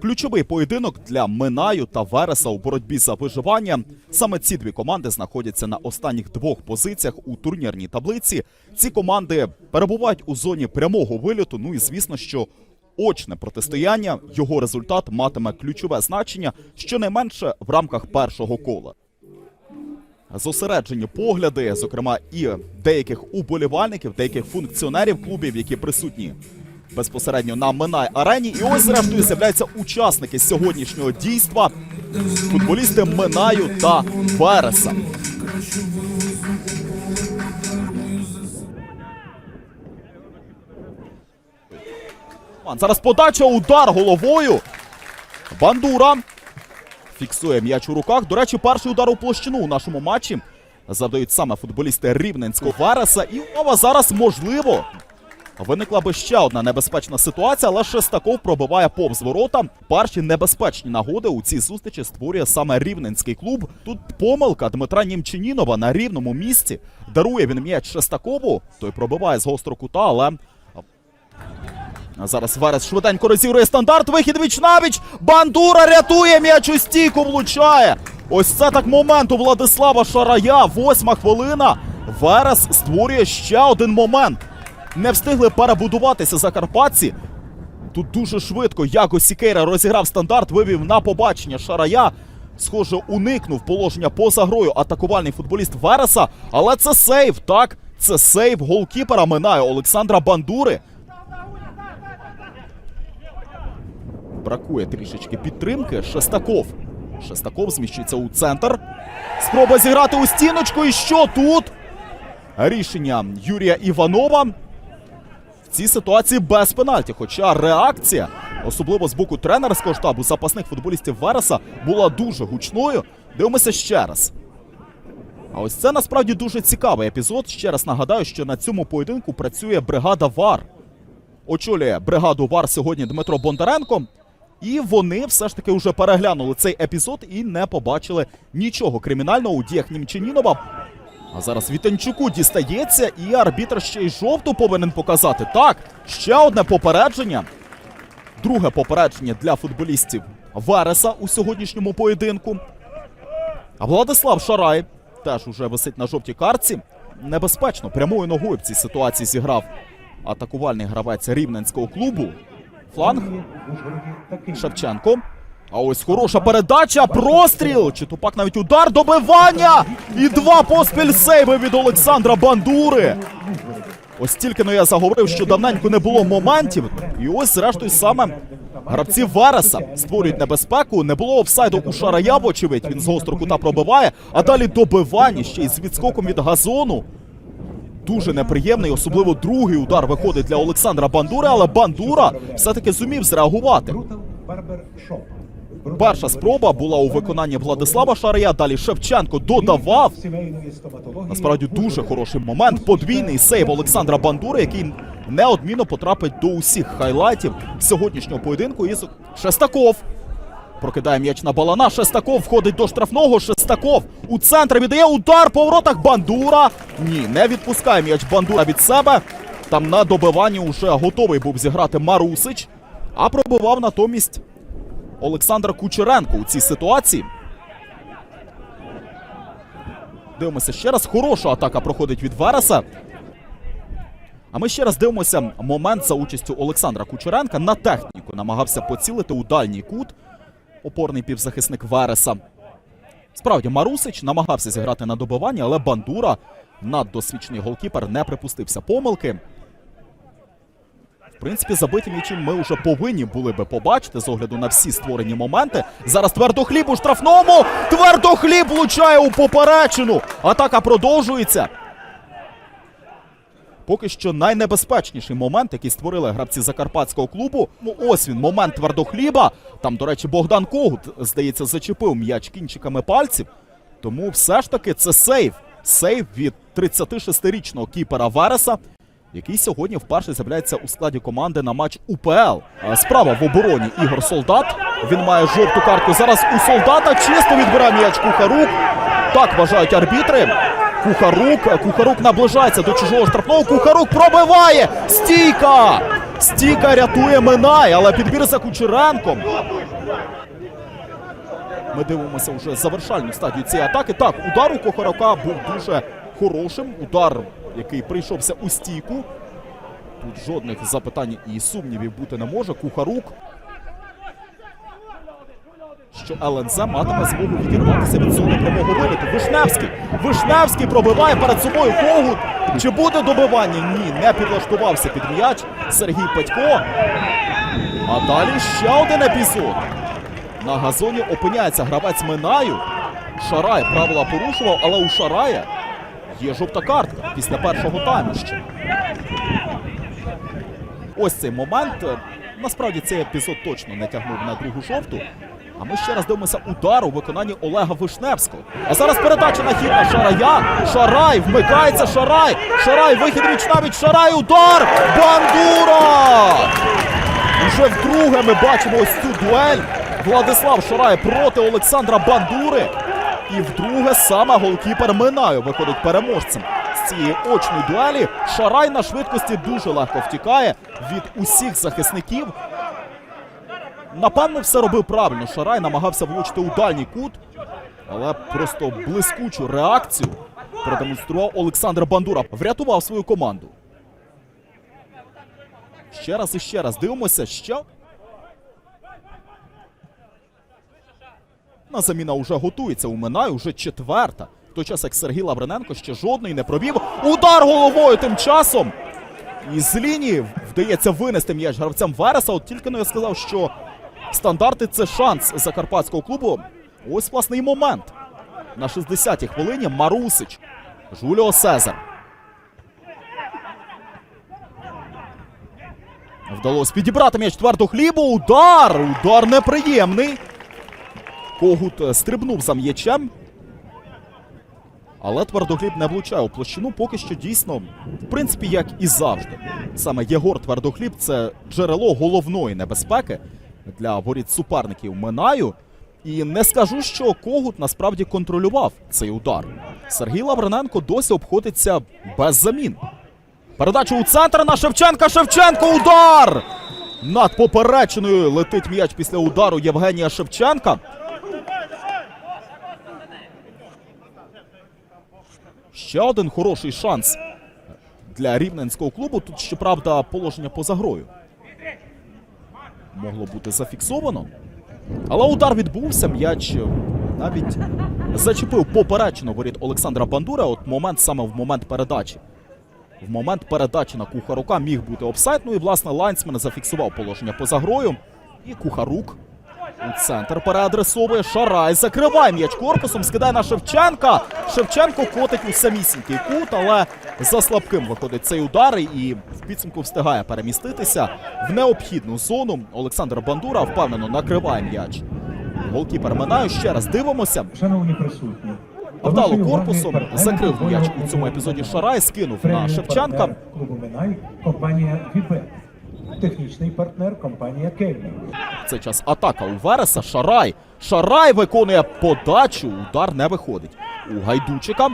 Ключовий поєдинок для Минаю та Вереса у боротьбі за виживання. Саме ці дві команди знаходяться на останніх двох позиціях у турнірній таблиці. Ці команди перебувають у зоні прямого вильоту. Ну і звісно, що очне протистояння його результат матиме ключове значення щонайменше в рамках першого кола. Зосереджені погляди, зокрема, і деяких уболівальників, деяких функціонерів клубів, які присутні безпосередньо на Минай арені. І ось, зрештою, з'являються учасники сьогоднішнього дійства. Футболісти Минаю та Вереса. Зараз подача, удар головою. Бандура фіксує м'яч у руках. До речі, перший удар у площину у нашому матчі завдають саме футболісти Рівненського Вереса. І умова зараз можливо. Виникла би ще одна небезпечна ситуація, але Шестаков пробиває повз ворота. Перші небезпечні нагоди у цій зустрічі створює саме рівненський клуб. Тут помилка Дмитра Німчинінова на рівному місці. Дарує він м'яч Шестакову. Той пробиває з гострого кута, але Зараз Верес швиденько розігрує стандарт. Вихід віч навіч. Бандура рятує м'яч у стійку, влучає. Ось це так момент у Владислава Шарая. Восьма хвилина. Верес створює ще один момент. Не встигли перебудуватися закарпатці. Тут дуже швидко Яго Сікейра розіграв стандарт, вивів на побачення Шарая. Схоже, уникнув положення поза грою атакувальний футболіст Вереса. Але це сейв, так? Це сейв голкіпера минає Олександра Бандури. Бракує трішечки підтримки. Шестаков. Шестаков зміщується у центр. Спроба зіграти у стіночку. І що тут? Рішення Юрія Іванова. Цій ситуації без пенальті. Хоча реакція, особливо з боку тренерського штабу запасних футболістів Вереса, була дуже гучною. Дивимося ще раз. А ось це насправді дуже цікавий епізод. Ще раз нагадаю, що на цьому поєдинку працює бригада ВАР. Очолює бригаду ВАР сьогодні Дмитро Бондаренко. І вони все ж таки вже переглянули цей епізод і не побачили нічого кримінального у діях Німчанінова. А зараз Вітанчуку дістається, і арбітр ще й жовту повинен показати. Так, ще одне попередження. Друге попередження для футболістів Вереса у сьогоднішньому поєдинку. А Владислав Шарай теж уже висить на жовтій картці. Небезпечно прямою ногою в цій ситуації зіграв атакувальний гравець рівненського клубу. Фланг Шевченко. А ось хороша передача, простріл. Чи тупак навіть удар, добивання! І два поспіль сейви від Олександра Бандури. Ось тільки но я заговорив, що давненько не було моментів. І ось, зрештою, саме гравці Вереса створюють небезпеку. Не було офсайду у Шарая, вочевидь. Він з гострого кута пробиває. А далі добивання ще й з відскоком від газону. Дуже неприємний, особливо другий удар виходить для Олександра Бандури, але Бандура все-таки зумів зреагувати. Перша спроба була у виконанні Владислава Шарая. Далі Шевченко додавав. Насправді дуже хороший момент. Подвійний сейв Олександра Бандури, який неодмінно потрапить до усіх хайлайтів сьогоднішнього поєдинку. І Шестаков. Прокидає м'яч на балана. Шестаков входить до штрафного. Шестаков у центр віддає удар по воротах. Бандура. Ні, не відпускає м'яч Бандура від себе. Там на добиванні уже готовий був зіграти Марусич, а пробивав натомість Олександр Кучеренко у цій ситуації. Дивимося ще раз. Хороша атака проходить від Вереса. А ми ще раз дивимося момент за участю Олександра Кучеренка на техніку. Намагався поцілити у дальній кут опорний півзахисник Вереса. Справді, Марусич намагався зіграти на добиванні, але Бандура, наддосвідчений голкіпер, не припустився помилки. В принципі, забиті м'ячі ми вже повинні були би побачити з огляду на всі створені моменти. Зараз твердохліб у штрафному. Твердохліб влучає у поперечину. Атака продовжується. Поки що найнебезпечніший момент, який створили гравці закарпатського клубу. Ну, ось він, момент твердохліба. Там, до речі, Богдан Когут, здається, зачепив м'яч кінчиками пальців. Тому все ж таки це сейв. Сейв від 36-річного кіпера Вереса, який сьогодні вперше з'являється у складі команди на матч УПЛ. Справа в обороні Ігор Солдат. Він має жовту картку. Зараз у солдата чисто відбирає м'яч Кухарук. Так вважають арбітри. Кухарук. Кухарук наближається до чужого штрафного. Кухарук пробиває. Стійка! Стіка рятує Минай, але підбір за Кучеренком. Ми дивимося вже завершальну стадію цієї атаки. Так, удар у Кохарака був дуже хорошим. Удар, який прийшовся у стійку. Тут жодних запитань і сумнівів бути не може. Кухарук. Що ЛНЗ матиме змогу відірватися від зони прямого виліту. Вишневський. Вишневський пробиває перед собою Когут. Чи буде добивання? Ні, не підлаштувався під м'яч. Сергій Петько. А далі ще один епізод. На газоні опиняється гравець Минаю. Шарай правила порушував, але у Шарая є жовта картка після першого тайму ще. Ось цей момент. Насправді цей епізод точно не тягнув на другу жовту. А ми ще раз дивимося удар у виконанні Олега Вишневського. А зараз передача на хід на Шарая. Шарай вмикається Шарай. Шарай, вихід віч навіть Шарай. Удар! Бандура! Уже вдруге ми бачимо ось цю дуель. Владислав Шарай проти Олександра Бандури. І вдруге саме голкіпер Минаю виходить переможцем з цієї очної дуелі. Шарай на швидкості дуже легко втікає від усіх захисників. Напевно, все робив правильно. Шарай намагався влучити у дальній кут, але просто блискучу реакцію продемонстрував Олександр Бандура. Врятував свою команду. Ще раз і ще раз дивимося, що. На заміна вже готується у Минай, уже четверта. В той час як Сергій Лаврененко ще жодної не провів. Удар головою тим часом. І з лінії вдається винести м'яч гравцям Вереса. От тільки но я сказав, що стандарти це шанс закарпатського клубу. Ось власне і момент. На 60-й хвилині Марусич. Жуліо Сезар. Вдалося підібрати м'яч твердохлібу. Удар! Удар неприємний. Когут е, стрибнув за м'ячем. Але твердохліб не влучає у площину поки що дійсно, в принципі, як і завжди. Саме Єгор Твердохліб це джерело головної небезпеки для воріт суперників Минаю. І не скажу, що Когут насправді контролював цей удар. Сергій Лаврененко досі обходиться без замін. Передача у центр на Шевченка. Шевченко удар! Над поперечиною летить м'яч після удару Євгенія Шевченка. Ще один хороший шанс для рівненського клубу. Тут, щоправда, положення поза грою. Могло бути зафіксовано. Але удар відбувся. М'яч навіть зачепив поперечину воріт Олександра Бандура. От момент саме в момент передачі. В момент передачі на Кухарука міг бути офсайд. Ну і власне лайнсмен зафіксував положення поза грою. І Кухарук центр переадресовує Шарай. Закриває м'яч корпусом, скидає на Шевченка. Шевченко котить у самісінький кут, але за слабким виходить цей удар і в підсумку встигає переміститися в необхідну зону. Олександр Бандура впевнено накриває м'яч. Голкіпер минає. Ще раз дивимося. Шановні присутні, вдало корпусом закрив м'яч у цьому епізоді Шарай, скинув на Шевченка. Клубу Минай, компанія Вібет. Технічний партнер компанія Кельмі. Цей час атака у Вереса. Шарай. Шарай виконує подачу. Удар не виходить. У Гайдучика.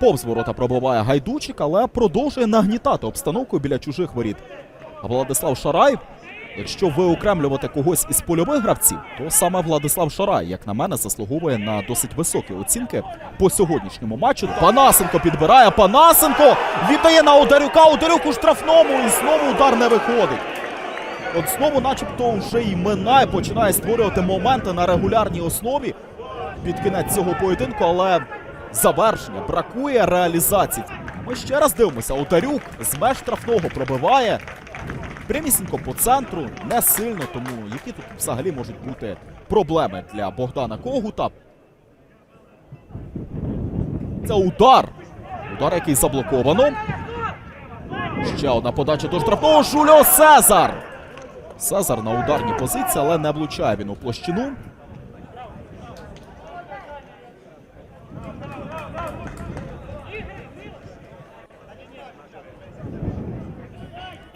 Повз ворота пробиває Гайдучик, але продовжує нагнітати обстановку біля чужих воріт. Владислав Шарай. Якщо виокремлювати когось із польових гравців, то саме Владислав Шарай, як на мене, заслуговує на досить високі оцінки по сьогоднішньому матчу. Панасенко підбирає Панасенко, віддає на Ударюка, Ударюк у штрафному, і знову удар не виходить. От знову, начебто, вже і Минай починає створювати моменти на регулярній основі під кінець цього поєдинку, але завершення бракує реалізації. Ми ще раз дивимося. Ударюк з меж штрафного пробиває. Прямісінько по центру, не сильно, тому які тут взагалі можуть бути проблеми для Богдана Когута. Це удар. Удар, який заблоковано. Ще одна подача до штрафного. Жульо Сезар. Сезар на ударній позиції, але не влучає він у площину.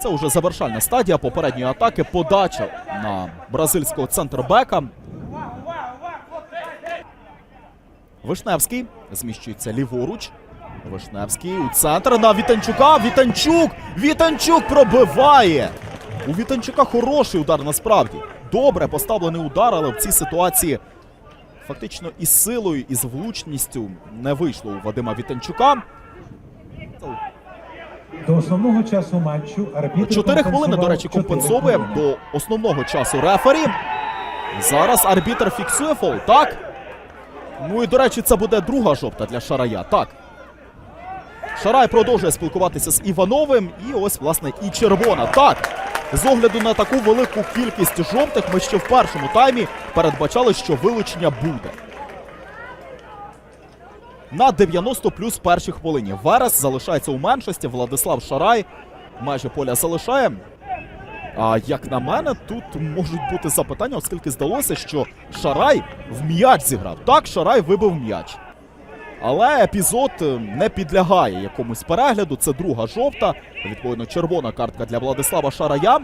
Це вже завершальна стадія попередньої атаки. Подача на бразильського центрбека. Вишневський зміщується ліворуч. Вишневський у центр на Вітанчука. Вітанчук! Вітанчук пробиває! У Вітанчука хороший удар насправді. Добре поставлений удар, але в цій ситуації фактично із силою, і з влучністю не вийшло у Вадима Вітанчука. До основного часу матчу арбітр Чотири хвилини, до речі, компенсовує до основного часу рефері. Зараз арбітр фіксує фол, так? Ну і, до речі, це буде друга жовта для Шарая, так. Шарай продовжує спілкуватися з Івановим, і ось, власне, і червона. Так. З огляду на таку велику кількість жовтих, ми ще в першому таймі передбачали, що вилучення буде. На 90 плюс першій хвилині. Верес залишається у меншості. Владислав Шарай майже поля залишає. А як на мене, тут можуть бути запитання, оскільки здалося, що Шарай в м'яч зіграв. Так, Шарай вибив м'яч. Але епізод е, не підлягає якомусь перегляду. Це друга жовта. Відповідно, червона картка для Владислава Шарая.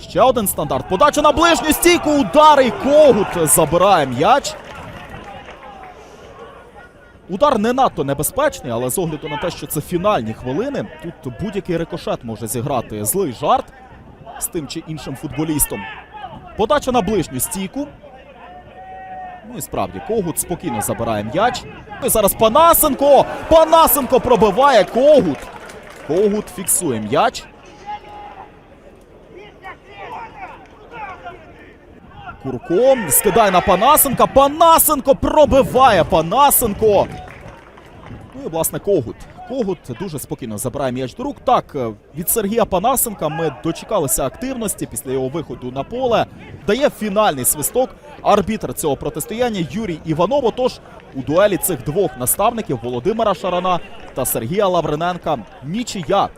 Ще один стандарт. Подача на ближню стійку. Удар і когут забирає м'яч. Удар не надто небезпечний, але з огляду на те, що це фінальні хвилини, тут будь-який рикошет може зіграти злий жарт з тим чи іншим футболістом. Подача на ближню стійку. Ну і справді, Когут спокійно забирає м'яч. Ну і зараз Панасенко! Панасенко пробиває Когут. Когут фіксує м'яч. Курко скидає на Панасенка. Панасенко пробиває Панасенко. Ну і власне Когут. Когут дуже спокійно забирає м'яч до рук. Так, е, від Сергія Панасенка ми дочекалися активності після його виходу на поле. Дає фінальний свисток. Арбітр цього протистояння Юрій Іванов. Отож, у дуелі цих двох наставників Володимира Шарана та Сергія Лавриненка нічия